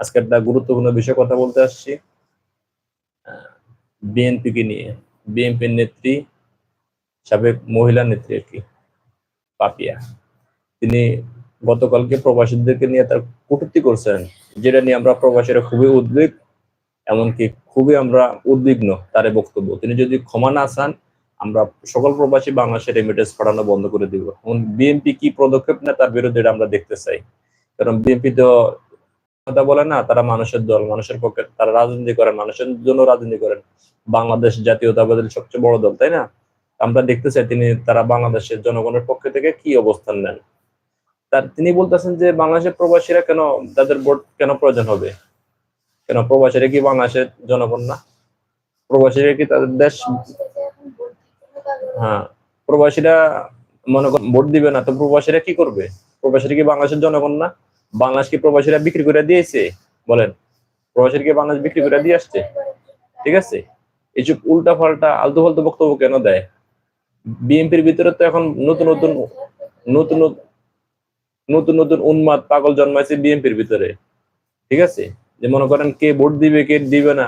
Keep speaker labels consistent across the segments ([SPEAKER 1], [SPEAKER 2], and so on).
[SPEAKER 1] আজকে একটা গুরুত্বপূর্ণ বিষয়ে কথা বলতে আসছি। বিএনপিকে নিয়ে। বিএনপির নেত্রী, সাবেক মহিলা নেত্রী আর কি, পাপিয়া। তিনি গতকালকে প্রবাসীদেরকে নিয়ে তার কটূক্তি করছেন, যেটা নিয়ে আমরা প্রবাসীরা খুবই উদ্বেগ, এমনকি খুবই আমরা উদ্বিগ্ন তার বক্তব্য। তিনি যদি ক্ষমা না চান, আমরা সকল প্রবাসী বাংলাদেশের রেমিটেন্স পাঠানো বন্ধ করে দিব। এখন বিএনপি কি পদক্ষেপ নেয় তার বিরুদ্ধে আমরা দেখতে চাই। কারণ বিএনপি তো কথা বলে না, তারা মানুষের দল, মানুষের পক্ষে, তারা রাজনীতি করেন, মানুষের জন্য রাজনীতি করেন। বাংলাদেশ জাতীয়তাবাদের সবচেয়ে বড় দল, তাই না? আমরা দেখতে চাই তিনি, তারা বাংলাদেশের জনগণের পক্ষ থেকে কি অবস্থান নেন। তার, তিনি বলতেছেন যে বাংলাদেশের প্রবাসীরা কেন, তাদের ভোট কেন প্রয়োজন হবে? কেন প্রবাসীরা কি বাংলাদেশের জনগণ না? প্রবাসীরা কি তাদের দেশ হ্যাঁ প্রবাসীরা মনে ভোট দিবে না, তো প্রবাসীরা কি করবে? প্রবাসীরা কি বাংলাদেশের জনগণ না? বাংলাদেশ কি প্রবাসীরা বিক্রি করে দিয়েছে, বলেন। প্রবাসীরা কি বাংলাদেশ বিক্রি করে দিয়ে আসছে। ঠিক আছে? এইসব উল্টা পাল্টা, আলতু ফালতু বক্তব্য কেন দেয়? বিএনপির ভিতরে তো এখন নতুন নতুন নতুন নতুন নতুন উন্মাদ পাগল জন্মাইছে বিএনপির ভিতরে। ঠিক আছে? যে মনে করেন কে ভোট দিবে, কে দিবে না,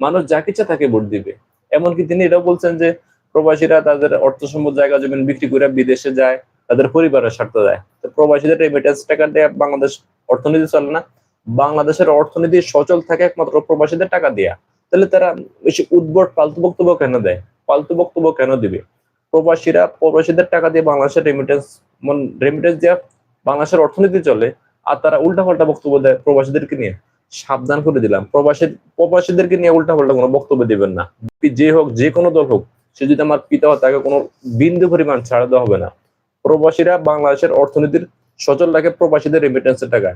[SPEAKER 1] মানুষ যা ইচ্ছা তাকে ভোট দিবে। এমনকি তিনি এটাও বলছেন যে প্রবাসীরা তাদের অর্থ সম্পদ, জায়গা জমিন বিক্রি করে বিদেশে যায়, তাদের পরিবারের স্বার্থ দেয় প্রবাসীদের রেমিটেন্স টাকা দিয়ে বাংলাদেশ অর্থনীতি চলে না। বাংলাদেশের অর্থনীতি সচল থাকে একমাত্র প্রবাসীদের টাকা দিয়া। তাহলে তারা বেশি উদ্ভট ফালতু বক্তব্য কেন দেয়? ফালতু বক্তব্য কেন দিবে? প্রবাসীরা প্রবাসীদের টাকা দিয়ে বাংলাদেশের রেমিটেন্স রেমিটেন্স দেওয়া বাংলাদেশের অর্থনীতি চলে, আর তারা উল্টা পাল্টা বক্তব্য দেয় প্রবাসীদেরকে নিয়ে। সাবধান করে দিলাম। প্রবাসী, প্রবাসীদেরকে নিয়ে উল্টা পাল্টা কোনো বক্তব্য দিবেন না। যে হোক, যে কোনো দল হোক, সে যদি আমার পিতা হয় তাকে কোনো বিন্দু পরিমাণ ছাড়া দেওয়া হবে না। প্রবাসীরা বাংলাদেশের অর্থনীতির সচল রাখে প্রবাসীদের রেমিটেন্সের টাকা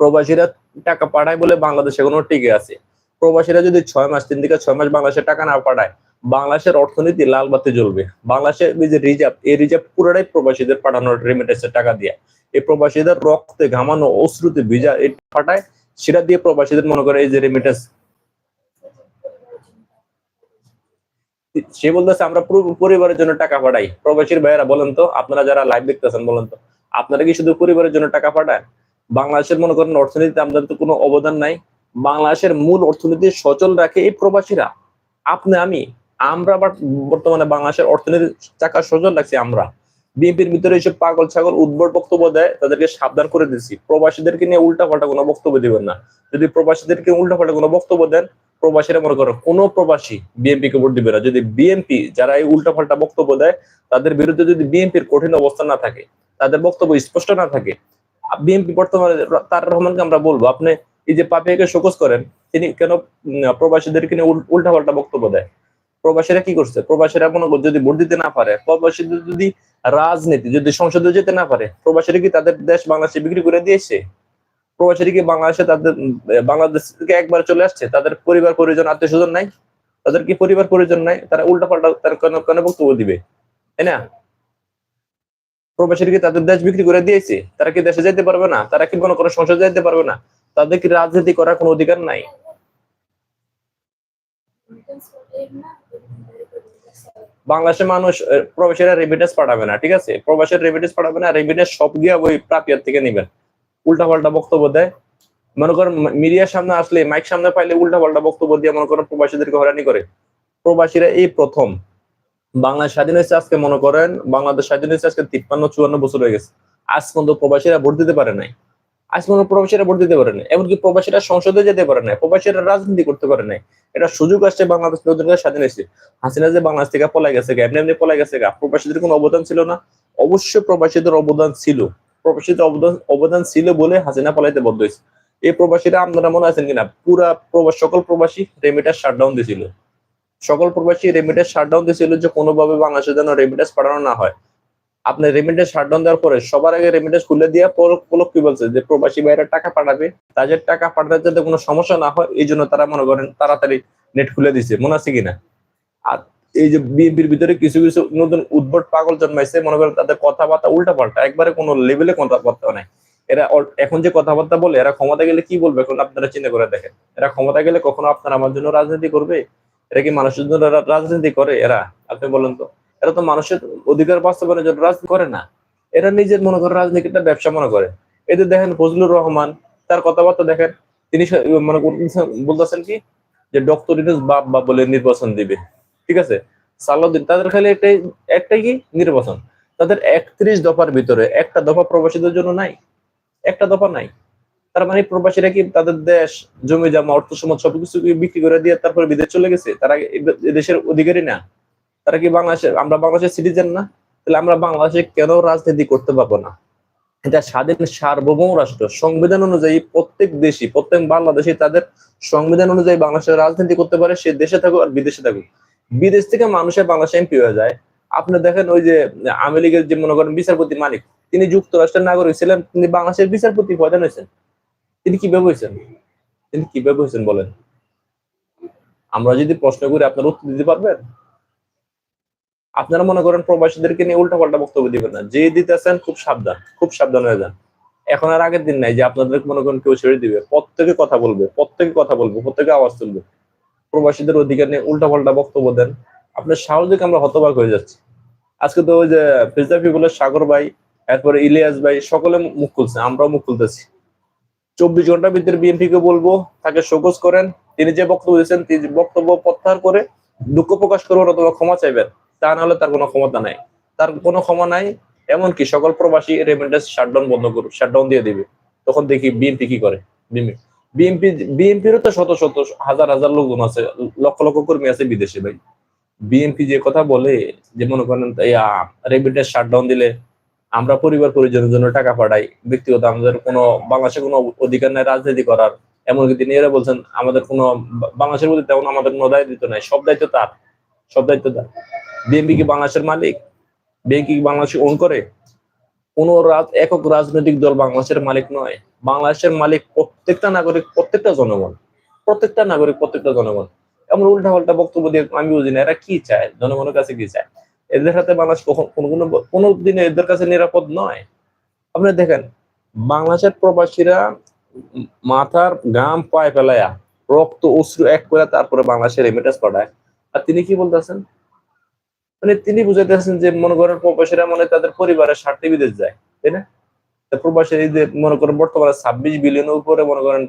[SPEAKER 1] প্রবাসীরা টাকা পাঠায় বলে বাংলাদেশ এখনও টিকে আছে। প্রবাসীরা যদি ছয় মাস, তিন থেকে ছয় মাস বাংলাদেশের টাকা না পাঠায়, বাংলাদেশের অর্থনীতি লাল বাতি জ্বলবে। বাংলাদেশের যে রিজার্ভ এই রিজার্ভ পুরোটাই প্রবাসীদের পাঠানোর রেমিটেন্সের টাকা দিয়ে। এই প্রবাসীদের রক্তে ঘামানো অশ্রুতে ভিজা এই পাঠায় সেটা দিয়ে প্রবাসীদের মনে করে এই যে রেমিটেন্স সে বলতেছে, আমরা পুরো পরিবারের জন্য টাকা পাঠাই। প্রবাসীর ভাইয়েরা বলেন তো, আপনারা যারা লাইভ দেখতেছেন, বলেন তো, আপনারা কি শুধু পরিবারের জন্য টাকা পাঠান? বাংলাদেশের মনে করেন অর্থনীতিতে আমাদের তো কোনো অবদান নাই। বাংলাদেশের মূল অর্থনীতি সচল রাখে এই প্রবাসীরা। আপনি, আমি, আমরা বর্তমানে বাংলাদেশের অর্থনীতির টাকা সচল রাখছি আমরা। বিএনপির ভিতরে এইসব পাগল ছাগল উদ্ভট বক্তব্য দেয়, তাদেরকে সাবধান করে দিচ্ছি প্রবাসীদেরকে নিয়ে উল্টা পাল্টা কোনো বক্তব্য দিবেন না। যদি প্রবাসীদেরকে উল্টা পাল্টা কোনো বক্তব্য দেন, প্রবাসীরা মনে করো কোনো প্রবাসী বিএনপি কে ভোট দিবে না। যদি বিএনপি যারা এই উল্টা পাল্টা বক্তব্য দেয়, তাদের বিরুদ্ধে যদি বিএনপির কঠিন অবস্থা না থাকে, তাদের বক্তব্য স্পষ্ট না থাকে, বিএনপি বর্তমানে তার রহমানকে আমরা বলব, আপনি এই যে পাপিয়াকে শোকস করেন, তিনি কেন প্রবাসীদেরকে নিয়ে উল্টা পাল্টা বক্তব্য দেয়? প্রবাসীরা কি করছে? প্রবাসীরা কোনো যদি ভোট দিতে না পারে, প্রবাসীদের যদি রাজনীতি, যদি সংসদে যেতে না পারে, প্রবাসীরা কি তাদের দেশ বাংলাদেশে বিক্রি করে দিয়েছে? প্রবাসীরা কি বাংলাদেশে তাদের বাংলাদেশ থেকে একবার চলে আসছে? তাদের পরিবার, পরিজন আত্মীয় স্বজন নাই? তাদের কি পরিবার, পরিজন নাই? তারা উল্টা পাল্টা তার কেন বক্তব্য দিবে? তাই না? প্রবাসীরা কি তাদের দেশ বিক্রি করে দিয়েছে? তারা কি দেশে যেতে পারবে না? তারা কি কোনো কোনো সংসদে যেতে পারবে না? তাদের কি রাজনীতি করার কোনো অধিকার নাই? বাংলাদেশের মানুষ প্রবাসীরা রেমিটেন্স পাঠাবে না, ঠিক আছে? প্রবাসের রেমিটেন্স পাঠাবে না রেমিটেন্স সব গিয়ে ওই প্রাপিয়ার থেকে নেবেন। উল্টা পাল্টা বক্তব্য দেয়। মনে করেন মিডিয়ার সামনে আসলে মাইক সামনে পাইলে উল্টা পাল্টা বক্তব্য দিয়ে মনে করেন প্রবাসীদেরকে হয়রানি করে। প্রবাসীরা এই প্রথম। বাংলাদেশ স্বাধীন হয়েছে আজকে, মনে করেন, বাংলাদেশ স্বাধীন হয়েছে আজকে তিপ্পান্ন, চুয়ান্ন বছর হয়ে গেছে। আজ পর্যন্ত প্রবাসীরা ভোট দিতে পারে নাই। আজ প্রবাসীরা ভোট দিতে পারে না এমনকি প্রবাসীরা সংসদে যেতে পারে না প্রবাসীরা রাজনীতি করতে পারে নাই। এটা সুযোগ আসছে বাংলাদেশ নতুন করে স্বাধীন হয়েছে। হাসিনা যে বাংলাদেশ থেকে পলাই গেছে এমনি এমনি পলাই গেছে গা। প্রবাসীদের কোনো অবদান ছিল না। অবশ্যই প্রবাসীদের অবদান ছিল। প্রবাসীদের অবদান অবদান ছিল বলে হাসিনা পলাইতে বদ্ধ হয়েছে। এই প্রবাসীরা আপনারা মনে আছেন কিনা? পুরা প্রবাস, সকল প্রবাসী রেমিটার শাটডাউন দিয়েছিল। সকল প্রবাসী রেমিটেন্স শাটডাউন দিয়েছিল যে কোনোভাবে বাংলাদেশে যেন রেমিটেন্স পাঠানো না হয়। আপনি রেমিটেন্স শাটডাউন দেওয়ার পরে সবার আগে রেমিটেন্স খুলে দিয়ে পলক কি বলছে যে প্রবাসী ভাইরা টাকা পাঠাবে। তাদের টাকা পাঠাতে যাতে কোনো সমস্যা না হয়, এই জন্য তারা মনে করেন তাড়াতাড়ি নেট খুলে দিছে। মনে আছে কিনা? আর এই যে বিএনপির ভিতরে কিছু কিছু নতুন উদ্ভট পাগল জন্মাইছে, মনে করেন তাদের কথাবার্তা উল্টা পাল্টা একবারে কোনো লেভেলে কথাবার্তা নাই। এরা এখন যে কথাবার্তা বলে, এরা ক্ষমতা গেলে কি বলবে? এখন আপনারা চিন্তা করে দেখেন। এরা ক্ষমতা গেলে কখনো আপনারা আমার জন্য রাজনীতি করবে? এরা কি মানুষের জন্য রাজনীতি করে? এরা, আপনি বলেন তো। এরা তো মানুষের অধিকার বাস্তবায়নের জন্য রাজনীতি করে না। এরা নিজের মনে করে রাজনীতিটা ব্যবসা মনে করে। এদের দেখেন ফজলুর রহমান, তার কথাবার্তা দেখেন, তিনি মনে বলতেছেন কি? যে ডক্টর ইউনুস বাপ বাপ বলে নির্বাচন দিবে। ঠিক আছে? সালাউদ্দিন, তাদের খালি একটাই একটাই কি? নির্বাচন। তাদের একত্রিশ দফার ভিতরে একটা দফা প্রবাসীদের জন্য নাই। একটা দফা নাই। তার মানে প্রবাসীরা কি তাদের দেশ, জমি, জমা, অর্থ সমাজ সবকিছু বিক্রি করে দিয়ে তারপরে বিদেশ চলে গেছে? তারা এ- এ দেশের অধিকারী না। তারা কি বাংলাদেশের আমরা বাংলাদেশের সিটিজেন না? তাহলে আমরা বাংলাদেশে কেন রাজনীতি করতে পারব না? এটা স্বাধীন সার্বভৌম রাষ্ট্র। সংবিধান অনুযায়ী প্রত্যেক দেশই, প্রত্যেক বাংলাদেশি তাদের সংবিধান অনুযায়ী বাংলাদেশের রাজনীতি করতে পারে, সে দেশে থাকুক আর বিদেশে থাকুক। বিদেশ থেকে মানুষের বাংলাদেশে এমপি হয়ে যায়। আপনি দেখেন ওই যে আওয়ামী লীগের যে মনে করেন বিচারপতি মানিক, তিনি যুক্তরাষ্ট্রের নাগরিক ছিলেন, তিনি বাংলাদেশের বিচারপতি প্রধান হয়েছেন। তিনি কীভাবে হয়েছেন? তিনি কীভাবে হয়েছেন বলেন? আমরা যদি প্রশ্ন করি, আপনার উত্তর দিতে পারবেন? আপনারা মনে করেন প্রবাসীদেরকে নিয়ে উল্টা পাল্টা বক্তব্য দিবেন না। যে দিতেছেন খুব সাবধান খুব সাবধান হয়ে যান। এখন আর আগের দিন নাই যে আপনাদের মনে করেন কেউ ছেড়ে দিবে। প্রত্যেকে কথা বলবে, প্রত্যেকে কথা বলবে, প্রত্যেকে আওয়াজ তুলবে। প্রবাসীদের অধিকার নিয়ে উল্টা পাল্টা বক্তব্য দেন। আপনার সাহসিক আমরা হতবাক হয়ে যাচ্ছি। আজকে তো ওই যে ফিজা বলে সাগর ভাই, এরপরে ইলিয়াস ভাই, সকলে মুখ খুলছে, আমরাও মুখ খুলতেছি। চব্বিশ ঘণ্টার ভিতরে বিএনপি কে বলব, তাকে শোকজ করেন। তিনি যে বক্তব্য দিয়েছেন, তিনি বক্তব্য প্রত্যাহার করে দুঃখ প্রকাশ করবেন অথবা ক্ষমা চাইবেন। তা না হলে তার কোনো ক্ষমতা নাই। তার কোনো ক্ষমা নাই, এমনকি সকল প্রবাসী রেমিটেন্স শাটডাউন বন্ধ করুক শাটডাউন দিয়ে দিবে। তখন দেখি বিএনপি কি করে? বিএনপি বিএনপিরও তো শত শত হাজার হাজার লোকজন আছে, লক্ষ লক্ষ কর্মী আছে বিদেশে ভাই। বিএনপি যে কথা বলে, যে মনে করেন রেমিটেন্স শাটডাউন দিলে আমরা পরিবার পরিজনের জন্য টাকা পাঠাই, ব্যক্তিগত আমাদের কোনো, বাংলাদেশে কোনো অধিকার নাই, রাজনীতি করার। এমনকি তিনি এরা বলছেন, আমাদের কোনো, বাংলাদেশের মধ্যে তেমন আমাদের কোনো দায়িত্ব নাই, সব দায়িত্ব তার, সব দায়িত্ব তার। বিএনপি কি বাংলাদেশের মালিক? বিএনপি কি বাংলাদেশ ওন করে? কোন একক রাজনৈতিক দল বাংলাদেশের মালিক নয়। বাংলাদেশের মালিক প্রত্যেকটা নাগরিক, প্রত্যেকটা জনগণ, প্রত্যেকটা নাগরিক, প্রত্যেকটা জনগণ। এমন উল্টা পাল্টা বক্তব্য দিয়ে আমি বুঝি না, এরা কি চায়? জনগণের কাছে কি চায়? এদের হাতে বাংলাদেশ কখন, কোনো কোনো কোনো দিনে এদের কাছে নিরাপদ নয়। আপনি দেখেন, বাংলাদেশের প্রবাসীরা মাথার গাম পায়ে ফেলায়া, রক্ত, অশ্রু এক করে তারপরে বাংলাদেশের রেমিটেন্স পাঠায়। আর তিনি কি বলতেছেন? মানে তিনি বুঝাইতেছেন যে মনে করেন প্রবাসীরা মানে তাদের পরিবারের স্বার্থে বিদেশ যায়, তাই না? প্রবাসীর মনে করেন বর্তমানে ছাব্বিশ বিলিয়নের উপরে মনে করেন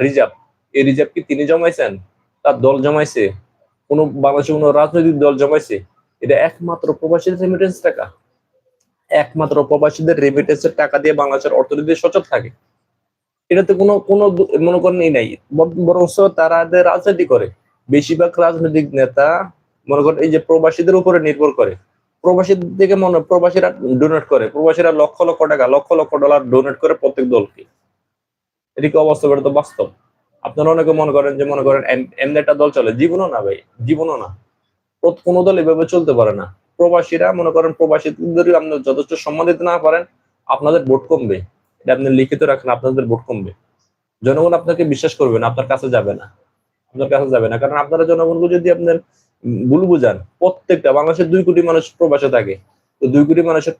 [SPEAKER 1] রিজার্ভ, এই রিজার্ভ কি তিনি জমাইছেন? তার দল জমাইছে, কোন বাংলাদেশের কোন রাজনৈতিক দল জমাইছে? এটা একমাত্র প্রবাসীদের রেমিটেন্স টাকা। একমাত্র প্রবাসীদের রেমিটেন্সের টাকা দিয়ে বাংলাদেশের অর্থনীতি সচল থাকে। এটাতে কোনো কোনো মনে করেন নাই, বর- তারাদের রাজনীতি করে। বেশিরভাগ রাজনৈতিক নেতা মনে করেন এই যে প্রবাসীদের উপরে নির্ভর করে। প্রবাসীর দিকে মনে প্রবাসীরা ডোনেট করে। প্রবাসীরা লক্ষ লক্ষ টাকা, লক্ষ লক্ষ ডলার ডোনেট করে প্রত্যেক দলকে। এদিকে অবস্থা তো বাস্তব। আপনারা অনেকে মনে করেন যে, মনে করেন এম- এমনি একটা দল চলে। জীবনও না ভাই, জীবনও না। কোনো দল এভাবে চলতে পারে না। প্রবাসীরা মনে করেন প্রবাসীদের আপনি যথেষ্ট সম্মান দিতে না পারেন, আপনাদের ভোট কমবে। এটা আপনি লিখিত রাখেন, আপনাদের ভোট কমবে। জনগণ আপনাকে বিশ্বাস করবে না, আপনার কাছে যাবে না। আপনার কাছে যাবে না। কারণ আপনারা জনগণকে যদি আপনার ভুল বুঝান প্রত্যেকটা বাংলাদেশের দুই কোটি মানুষ প্রবাসে থাকে। তো দুই কোটি মানুষের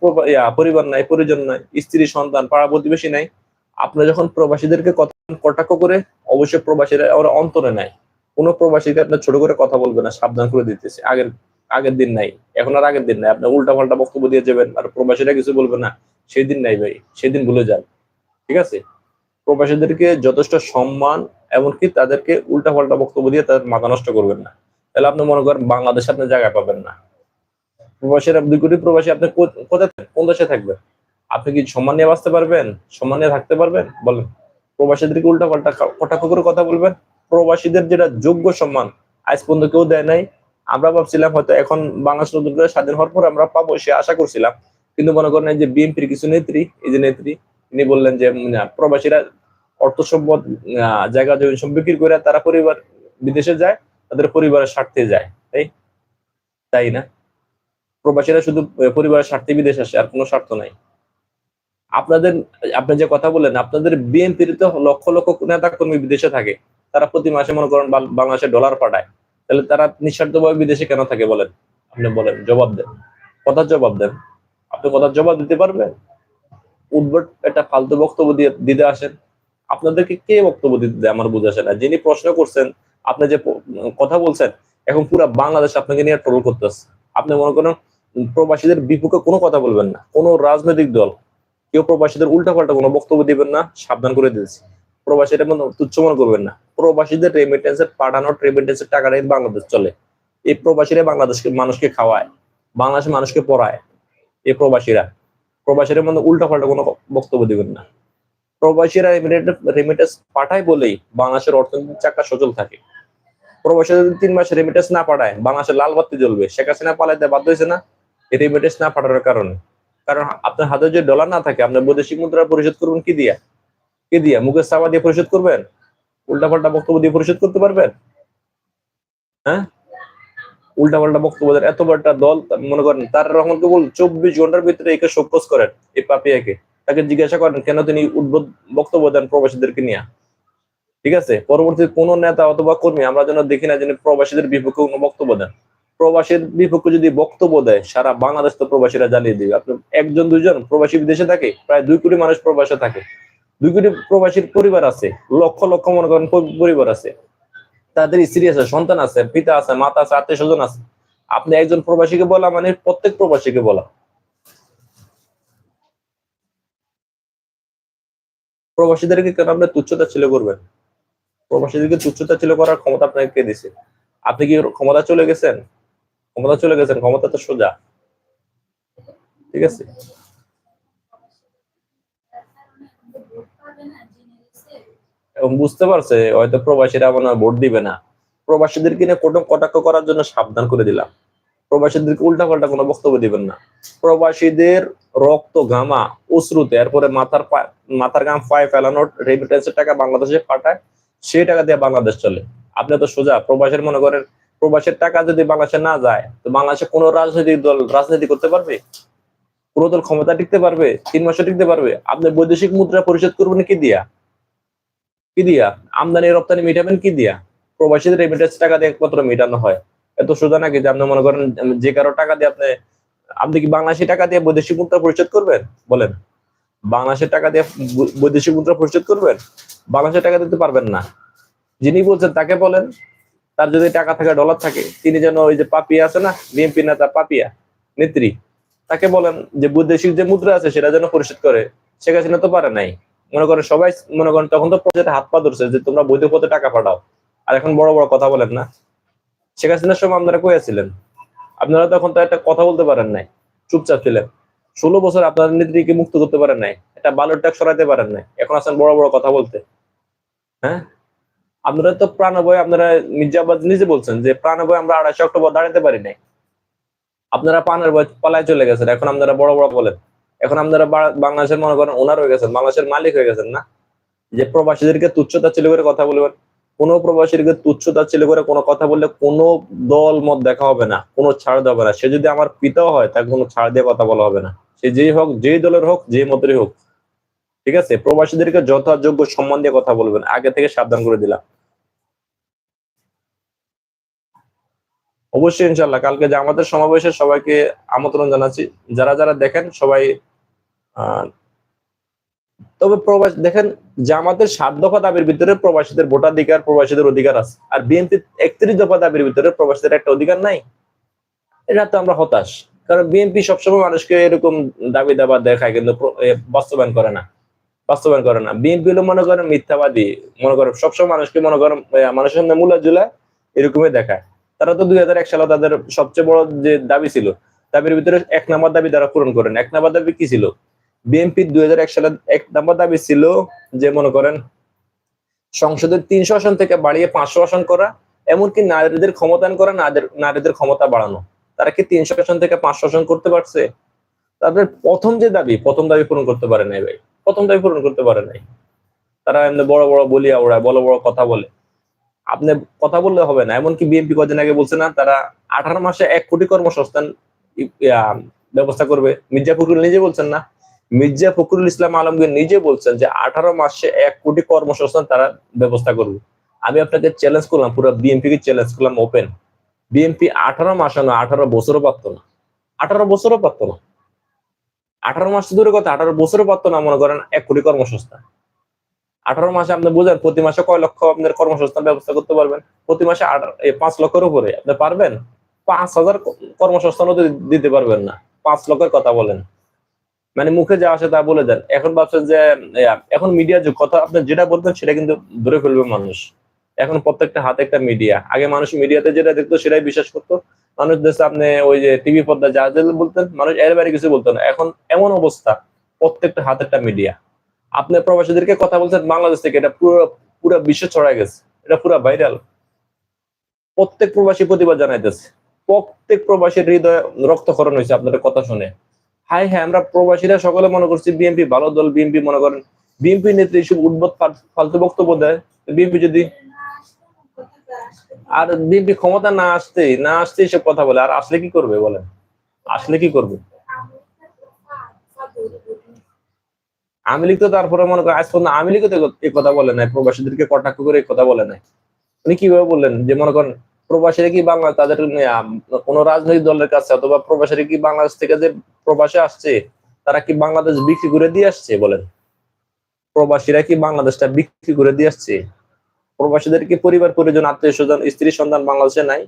[SPEAKER 1] পরিবার নাই, পরিজন নাই, স্ত্রী, সন্তান, পাড়া প্রতিবেশী নাই। আপনি যখন প্রবাসীদেরকে কথা কটাক্ষ করে, অবশ্যই প্রবাসীরা ওরা অন্তরে নাই। কোনো প্রবাসীকে আপনার ছোট করে কথা বলবে না, সাবধান করে দিতেছে। আগের আগের দিন নাই, এখন আর আগের দিন নাই। আপনি উল্টা পাল্টা বক্তব্য দিয়ে যাবেন, আর প্রবাসীরা কিছু বলবে না, সেই দিন নাই ভাই সেদিন ভুলে যান। ঠিক আছে? প্রবাসীদেরকে যথেষ্ট সম্মান, এমনকি তাদেরকে উল্টা পাল্টা বক্তব্য দিয়ে তাদের মাথা নষ্ট করবেন না। তাহলে আপনি মনে করেন বাংলাদেশে আপনি জায়গা পাবেন না। প্রবাসীরা দুই কোটি প্রবাসী আপনি কোথায় কোন দেশে থাকবেন? আপনি কি সম্মান নিয়ে বাঁচতে পারবেন? সম্মান নিয়ে থাকতে পারবেন? বলেন। প্রবাসীদেরকে উল্টা পাল্টা কটাক্ষ করে কথা বলবেন? প্রবাসীদের যেটা যোগ্য সম্মান, আজ পর্যন্ত কেউ দেয় নাই। আমরা ভাবছিলাম হয়তো এখন বাংলাদেশ নতুন করে স্বাধীন হওয়ার পর আমরা পাবো, সে আশা করছিলাম। কিন্তু মনে করেন যে বিএনপির কিছু নেত্রী, এই যে নেত্রী, তিনি বললেন যে প্রবাসীরা অর্থ সম্পদ জায়গা, জমি সব বিক্রি করে তারা পরিবার বিদেশে যায়। তাদের পরিবারের স্বার্থে যায়, তাই? তাই না? প্রবাসীরা শুধু পরিবারের স্বার্থে বিদেশ আসে, আর কোনো স্বার্থ নাই। আপনাদের, আপনি যে কথা বললেন, আপনাদের বিএনপির তো লক্ষ লক্ষ নেতা কর্মী বিদেশে থাকে। তারা প্রতি মাসে মনে করেন বাংলাদেশে ডলার পাঠায়। তাহলে তারা নিঃস্বার্থভাবে বিদেশে কেন থাকে বলেন? আপনি বলেন, জবাব দেন। কথার জবাব দেন। আপনি কথার জবাব দিতে পারবেন? উদ্ভট একটা ফালতু বক্তব্য দিয়ে, দিতে আসেন। আপনাদেরকে কে বক্তব্য দিতে দেয়? আমার বুঝে আসে না। যিনি প্রশ্ন করছেন আপনি যে কথা বলছেন, এখন পুরো বাংলাদেশ আপনাকে নিয়ে ট্রোল করতেছে। আপনি মনে করেন প্রবাসীদের বিপক্ষে কোনো কথা বলবেন না, কোনো রাজনৈতিক দল, কেউ প্রবাসীদের উল্টা পাল্টা কোনো বক্তব্য দিবেন না, সাবধান করে দিয়েছি প্রবাসীরা মনে তুচ্ছ মনে করবেন না। প্রবাসীদের রেমিটেন্সের পাঠানোর রেমিটেন্সের টাকাটাই বাংলাদেশ চলে। এই প্রবাসীরা বাংলাদেশকে মানুষকে খাওয়ায়, বাংলাদেশের মানুষকে পড়ায়। এই প্রবাসীরা প্রবাসীরা মধ্যে উল্টা পাল্টা কোনো বক্তব্য দিবেন না। প্রবাসীরা রেমিটেন্স পাঠায় বলেই বাংলাদেশের অর্থনৈতিক চাকা সচল থাকে। প্রবাসীরা যদি তিন মাসে রেমিটেন্স না পাঠায়, বাংলাদেশের লাল বাতি জ্বলবে। শেখ হাসিনা পালাইতে বাধ্য হয়েছে না রেমিটেন্স না পাঠানোর কারণে। কারণ আপনার হাতে যদি ডলার না থাকে, আপনার বৈদেশিক মুদ্রা পরিশোধ করবেন কি দিয়া? কি দিয়া? মুখের সাবা দিয়ে পরিশোধ করবেন? উল্টাপাল্টা বক্তব্য দিয়ে পরিশোধ করতে পারবেন? হ্যাঁ? উল্টাপাল্টা বক্তব্য এত বড় দল, মনে করেন তার রহমানকে বল চব্বিশ ঘণ্টার ভিতরে একে শোকজ করেন এই পাপিয়াকে। তাকে জিজ্ঞাসা করেন, কেন তিনি উদ্বোধ বক্তব্য দেন প্রবাসীদেরকে নিয়ে? ঠিক আছে? পরবর্তী কোন নেতা অথবা কর্মী আমরা যেন দেখি না যিনি প্রবাসীদের বিপক্ষে কোনো বক্তব্য দেন। প্রবাসীর বিপক্ষে যদি বক্তব্য দেয়, সারা বাংলাদেশ তো প্রবাসীরা জ্বালিয়ে দিবে। আপনি একজন, দুইজন প্রবাসী বিদেশে থাকে, প্রায় দুই কোটি মানুষ প্রবাসে থাকে। দুই কোটি প্রবাসীর পরিবার আছে, লক্ষ লক্ষ মনে করেন পরিবার আছে। তাদের স্ত্রী আছে, সন্তান আছে, পিতা আছে, মাতা আছে আত্মীয় স্বজন আছে। আপনি একজন প্রবাসীকে বলা মানে প্রত্যেক প্রবাসীকে বলা। প্রবাসীদেরকে কেন আপনি তুচ্ছতা ছিল করবেন? প্রবাসীদেরকে তুচ্ছতা ছিল করার ক্ষমতা আপনাকে কে দিছে? আপনি কি ক্ষমতা চলে গেছেন? ক্ষমতা চলে গেছেন, ক্ষমতা তো সোজা। ঠিক আছে? এবং বুঝতে পারছে, হয়তো প্রবাসীরা আমার ভোট দিবে না। প্রবাসীদেরকে নিয়ে কোটো কটাক্ষ করার জন্য সাবধান করে দিলাম। প্রবাসীদেরকে উল্টাপাল্টা কোনো বক্তব্য দিবেন না। প্রবাসীদের রক্ত ঘামা অশ্রুতে। এরপরে মাথার মাথার ঘাম পায়ে ফেলানোর রেমিটেন্সের টাকা বাংলাদেশে পাঠায়, সেই টাকা দিয়ে বাংলাদেশ চলে। আপনি তো সোজা প্রবাসের মনে করেন, প্রবাসের টাকা যদি বাংলাদেশে না যায়, তো বাংলাদেশে কোনো রাজনৈতিক দল রাজনীতি করতে পারবে? কোনো দল ক্ষমতা টিকতে পারবে? তিন মাসে টিকতে পারবে? আপনি বৈদেশিক মুদ্রা পরিশোধ করবেন কি দিয়া? কি দিয়া? আমদানি, রপ্তানি মিটাবেন কি দিয়া? প্রবাসীদের রেমিটেন্স টাকা দিয়ে একমাত্র মেটানো হয়। এত সোজা নাকি যে আপনি মনে করেন, যে কারও টাকা দিয়ে আপনি আপনি কি বাংলাদেশি টাকা দিয়ে বৈদেশিক মুদ্রা পরিশোধ করবেন? বলেন। বাংলাদেশের টাকা দিয়ে বৈদেশিক মুদ্রা পরিশোধ করবেন? বাংলাদেশের টাকা দিতে পারবেন না। যিনি বলছেন তাকে বলেন। তার যদি টাকা থাকে, ডলার থাকে, তিনি যেন ওই যে পাপিয়া আছে না, বিএনপি নেতা পাপিয়া, নেত্রী, তাকে বলেন যে বৈদেশিক যে মুদ্রা আছে, সেটা যেন পরিশোধ করে। শেখ হাসিনা তো পারে নাই। মনে করেন সবাই মনে করেন তখন তো প্রজেক্টে হাত পা ধরছে যে তোমরা বৈধ পথে টাকা পাঠাও। আর এখন বড় বড় কথা বলেন না। শেখ হাসিনার সময় আপনারা কইয়াছিলেন আপনারা তখন তো একটা কথা বলতে পারেন নাই, চুপচাপ ছিলেন। ষোলো বছর আপনার নেত্রীকে মুক্ত করতে পারেন নাই, একটা বালুর ট্যাগ সরাইতে পারেন নাই, এখন আছেন বড় বড় কথা বলতে। হ্যাঁ? আপনারা তো প্রাণবয়, আপনারা মির্জাবাদ নিজে বলছেন যে প্রাণবয় আমরা আড়াইশো অক্টোবর দাঁড়াতে পারি নাই। আপনারা পানের পালায় চলে গেছেন, এখন আপনারা বড় বড় বলেন। এখন আপনারা বাংলাদেশের মনে করেন ওনার হয়ে গেছেন, বাংলাদেশের মালিক হয়ে গেছেন না? যে প্রবাসীদেরকে তুচ্ছতা ছিল করে কথা বলবেন কোনো প্রবাসীদেরকে তুচ্ছতা ছিল করে কোনো কথা বললে কোনো দল মত দেখা হবে না কোনো ছাড় দেওয়া হবে না। সে যদি আমার পিতাও হয় তাকে কোনো ছাড় দিয়ে কথা বলা হবে না। সে যেই হোক যেই দলের হোক যে মতেরই হোক। ঠিক আছে? প্রবাসীদেরকে যথাযোগ্য সম্মান দিয়ে কথা বলবেন। আগে থেকে সাবধান করে দিলাম। অবশ্যই ইনশাল্লাহ কালকে যে আমাদের সমাবেশে সবাইকে আমন্ত্রণ জানাচ্ছি। যারা যারা দেখেন সবাই আহ, তবে প্রবাস, দেখেন, জামাতের সাত দফা দাবির ভিতরে প্রবাসীদের ভোটাধিকার, প্রবাসীদের অধিকার আছে। আর বিএনপি একত্রিশ দফা দাবির ভিতরে প্রবাসীদের একটা অধিকার নাই। এটা তো আমরা হতাশ। কারণ বিএনপি সবসময় মানুষকে এরকম দাবি দাবা দেখায়, কিন্তু বাস্তবায়ন করে না। বাস্তবায়ন করে না। বিএনপি হলো মনে করেন মিথ্যাবাদী। মনে করেন সবসময় মানুষকে মনে করেন মানুষের সামনে মূলা জুলায় এরকমই দেখায়। তারা তো দুই এক সালে তাদের সবচেয়ে বড় যে দাবি ছিল, দাবির ভিতরে এক নাম্বার দাবি তারা পূরণ করেন। এক নাম্বার দাবি কি ছিল? বিএনপি দুই হাজার এক সালে এক নম্বর দাবি ছিল যে, মনে করেন, সংসদের তিনশো আসন থেকে বাড়িয়ে পাঁচশো আসন করা, এমনকি নারীদের ক্ষমতায়ন করা নারীদের- ক্ষমতা বাড়ানো। তারা কি তিনশো আসন থেকে পাঁচশো আসন করতে পারছে? তাদের প্রথম যে দাবি, প্রথম দাবি পূরণ করতে পারে নাই ভাই। প্রথম দাবি পূরণ করতে পারে নাই। তারা এমনি বড় বড় বলিয়া ওড়ায় বড় বড় কথা বলে। আপনি কথা বললে হবে না। এমনকি বিএনপি কদিন আগে বলছে না, তারা আঠারো মাসে এক কোটি কর্মসংস্থান ব্যবস্থা করবে। মির্জা ফখরুল নিজে বলছেন না। মির্জা ফখরুল ইসলাম আলমগীর নিজে বলছেন যে আঠারো মাসে এক কোটি কর্মসংস্থান তারা ব্যবস্থা করবে। আমি আপনাকে চ্যালেঞ্জ করলাম, পুরো বিএনপি কে চ্যালেঞ্জ করলাম ওপেন বিএনপি আঠারো মাসে না, আঠারো বছরও পারত না। আঠারো বছরও পারত না। আঠারো মাস দূরে কথা, আঠারো বছরও পারত না, মনে করেন, এক কোটি কর্মসংস্থান। আঠারো মাসে আপনি বুঝেন, প্রতি মাসে কয় লক্ষ আপনার কর্মসংস্থান ব্যবস্থা করতে পারবেন? প্রতি মাসে পাঁচ লক্ষের উপরে। আপনি পারবেন? পাঁচ হাজার কর্মসংস্থানও দিতে পারবেন না। পাঁচ লক্ষের কথা বলেন। মানে মুখে যা আসে তা বলে দেন। এখন ভাবছেন যে এখন মিডিয়া যে কথা আপনি যেটা বলতেন সেটা কিন্তু ধরে ফেলবে মানুষ। এখন প্রত্যেকটা হাতে একটা মিডিয়া আগে মানুষ মিডিয়াতে যেটা দেখতো সেটাই বিশ্বাস করতো। মানুষ দেশে আপনি ওই যে টিভি পর্দা যা বলতেন, মানুষ এর বাইরে কিছু বলতো না। এখন এমন অবস্থা, প্রত্যেকটা হাতে একটা মিডিয়া আপনি প্রবাসীদেরকে কথা বলছেন, বাংলাদেশ থেকে এটা পুরো পুরো বিশ্ব ছড়ায় গেছে। এটা পুরো ভাইরাল প্রত্যেক প্রবাসী প্রতিবাদ জানাইতেছে। প্রত্যেক প্রবাসীর হৃদয় রক্তক্ষরণ হয়েছে আপনাদের কথা শুনে। হাই হ্যাঁ আমরা প্রবাসীরা সকলে মনে করছি বিএনপি ভালো দল, বিএনপি মনে করেন। বিএনপি নেত্রী সব উদ্ভট ফাল- ফালতু বক্তব্য দেয়। বিএনপি যদি আর বিএনপি ক্ষমতা না আসতে না আসতে এসব কথা বলে। আর আসলে কি করবে বলেন? আসলে কি করবে? আওয়ামী লীগ তো তারপরে মনে করেন, আজ পর্যন্ত লীগও তো এই কথা বলে নাই, প্রবাসীদেরকে কটাক্ষ করে এই কথা বলে নাই। উনি কীভাবে বললেন যে মনে করেন প্রবাসীরা কি বাংলা তাদের কোন রাজনৈতিক দলের কাছে অথবা প্রবাসীরা কি বাংলাদেশ থেকে যে প্রবাসে আসছে, তারা কি বাংলাদেশ বিক্রি করে দিয়ে আসছে বলেন? প্রবাসীরা কি বাংলাদেশটা বিক্রি করে দিয়ে আসছে? প্রবাসীদের কি পরিবার, পরিজন, আত্মীয় স্বজন, স্ত্রী সন্তান বাংলাদেশে নাই?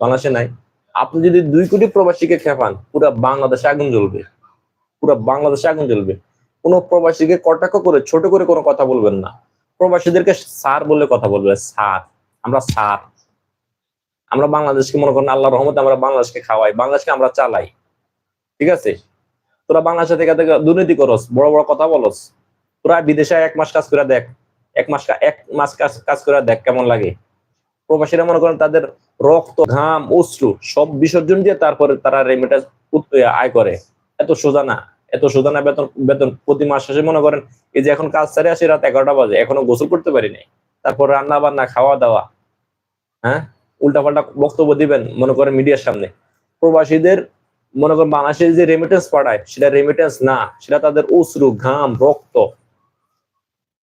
[SPEAKER 1] বাংলাদেশে নাই। আপনি যদি দুই কোটি প্রবাসীকে খেপান, পুরো বাংলাদেশে আগুন জ্বলবে। পুরো বাংলাদেশে আগুন জ্বলবে। কোনো প্রবাসীকে কটাক্ষ করে, ছোট করে কোনো কথা বলবেন না। প্রবাসীদেরকে সার বলে কথা বলবে সার আমরা স্যার। আমরা বাংলাদেশকে মনে করেন আল্লাহ রহমতে আমরা বাংলাদেশকে খাওয়াই, বাংলাদেশকে আমরা চালাই। ঠিক আছে? তোরা বাংলাদেশে থেকে দুর্নীতি করস, বড় বড় কথা বলস। তোরা বিদেশে এক মাস কাজ করে দেখ, এক মাস এক মাস কাজ কাজ করে দেখ কেমন লাগে। প্রবাসীরা মনে করেন তাদের রক্ত, ঘাম, অশ্রু সব বিসর্জন দিয়ে তারপরে তারা রেমিটেন্স আয় করে। এত সোজা না, এত সোজা না বেতন বেতন প্রতি মাস শেষে মনে করেন এই যে এখন কাজ সারে আসি, রাত এগারোটা বাজে, এখনও গোসল করতে পারিনি তারপর রান্না বান্না খাওয়া দাওয়া হ্যাঁ? উল্টাপাল্টা বক্তব্য দিবেন, মনে করেন মিডিয়ার সামনে। প্রবাসীদের, মনে করেন বাংলাদেশের যে রেমিটেন্স পাঠায়, সেটা রেমিটেন্স না, সেটা তাদের অশ্রু, ঘাম, রক্ত।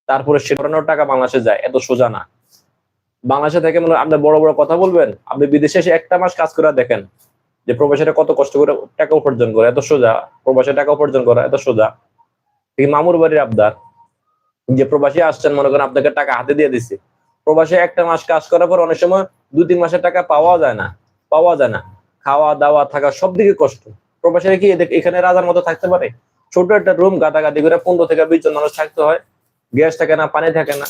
[SPEAKER 1] তারপরে সে ধরনের টাকা বাংলাদেশে যায়, এত সোজা না। বাংলাদেশে থেকে মনে আপনি বড় বড় কথা বলবেন, আপনি বিদেশে এসে একটা মাস কাজ করে দেখেন যে প্রবাসীরা কত কষ্ট করে টাকা উপার্জন করে, এত সোজা। প্রবাসী টাকা উপার্জন করা, এত সোজা। মামুর বাড়ির আবদার, যে প্রবাসী আসছেন, মনে করেন আপনাকে টাকা হাতে দিয়ে দিছে। প্রবাসী একটা মাস কাজ করার পর অনেক সময় দু, তিন মাসের টাকা পাওয়া যায় না, পাওয়া যায় না। খাওয়া, দাওয়া, থাকা সব দিকে কষ্ট। প্রবাসীরা কি এখানে রাজার মতো থাকতে পারে? ছোট একটা রুম গাদাগাদি করে পনেরো থেকে বিশ জন মানুষ থাকতে হয়। গ্যাস থাকে না, পানি থাকে না।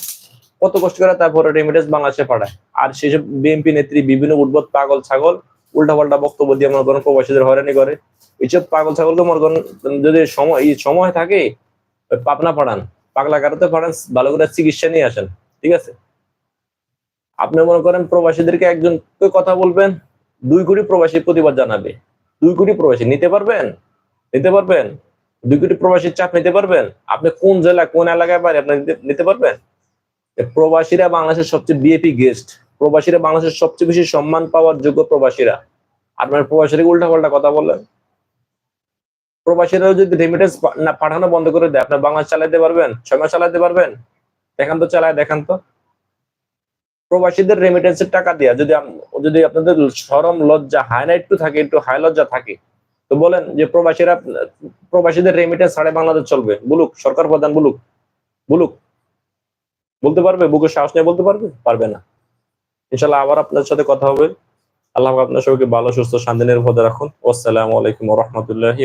[SPEAKER 1] কত কষ্ট করে তারপরে রেমিটেন্স বাংলাদেশে পাঠায়। আর সেসব বিএনপি নেত্রী, বিভিন্ন উদ্ভট পাগল ছাগল, উল্টাপাল্টা বক্তব্য দিয়ে মনে করেন প্রবাসীদের হয়রানি করে। এইসব পাগল ছাগলকে মনে করেন যদি সময় সময় থাকে ওই পাবনা পাঠান পাগলা গারোতে পাঠান ভালো করে চিকিৎসা নিয়ে আসেন, ঠিক আছে? আপনি মনে করেন প্রবাসীদেরকে একজন কথা বলবেন? দুই কোটি প্রবাসী প্রতিবাদ জানাবে। দুই কোটি প্রবাসী নিতে পারবেন? নিতে পারবেন? দুই কোটি প্রবাসীর চাপ নিতে পারবেন? আপনি কোন জেলা, কোন এলাকায় পারে আপনি নিতে- পারবেন? প্রবাসীরা বাংলাদেশের সবচেয়ে বিএপি গেস্ট প্রবাসীরা বাংলাদেশের সবচেয়ে বেশি সম্মান পাওয়ার যোগ্য প্রবাসীরা। আপনার প্রবাসীরা উল্টা পাল্টা কথা বললেন প্রবাসীরা যদি রেমিটেন্স পাঠানো বন্ধ করে দেয় আপনার বাংলাদেশ চালাতে পারবেন? ছয় মাস চালাতে পারবেন? দেখান তো, চালায়, দেখান তো। প্রবাসীদের রেমিটেন্সের টাকা দিয়া। যদি যদি আপনাদের সরম লজ্জা হাই না একটু থাকে, একটু হাই লজ্জা থাকে, তো বলেন যে প্রবাসীরা, প্রবাসীদের রেমিটেন্স ছাড়ে বাংলাদেশ চলবে। বলুক, সরকার প্রধান বলুক বলুক। বলতে পারবে? বুকের সাহস নিয়ে বলতে পারবে? পারবে না। ইনশাল্লাহ আবার আপনার সাথে কথা হবে। আল্লাহ আপনার সবাইকে ভালো, সুস্থ, শান্তি, নিরাপদে রাখুন। আসসালামু আলাইকুম রহমতুল্লাহি